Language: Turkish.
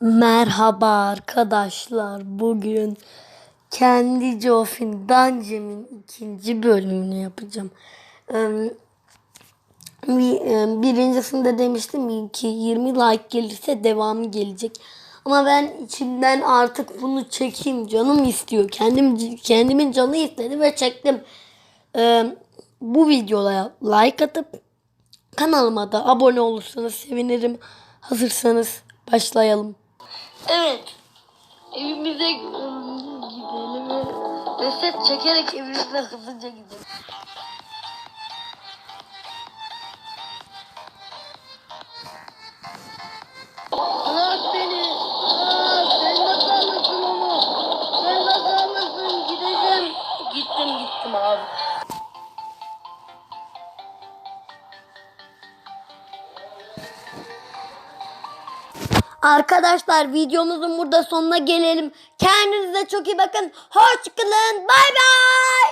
Merhaba arkadaşlar. Bugün kendi Jofin Dungeon'ın ikinci bölümünü yapacağım. Bir- Birincisinde demiştim ki 20 like gelirse devamı gelecek. Ama ben içimden artık bunu çekeyim canım istiyor. Kendim kendimin canı istedi ve çektim. Bu videoya like atıp kanalıma da abone olursanız sevinirim. Hazırsanız başlayalım. Evet. Evimize gidelim reset çekerek evimize hızlıca gidelim. Arkadaşlar videomuzun burada sonuna gelelim. Kendinize çok iyi bakın. Hoşçakalın. Bay bay.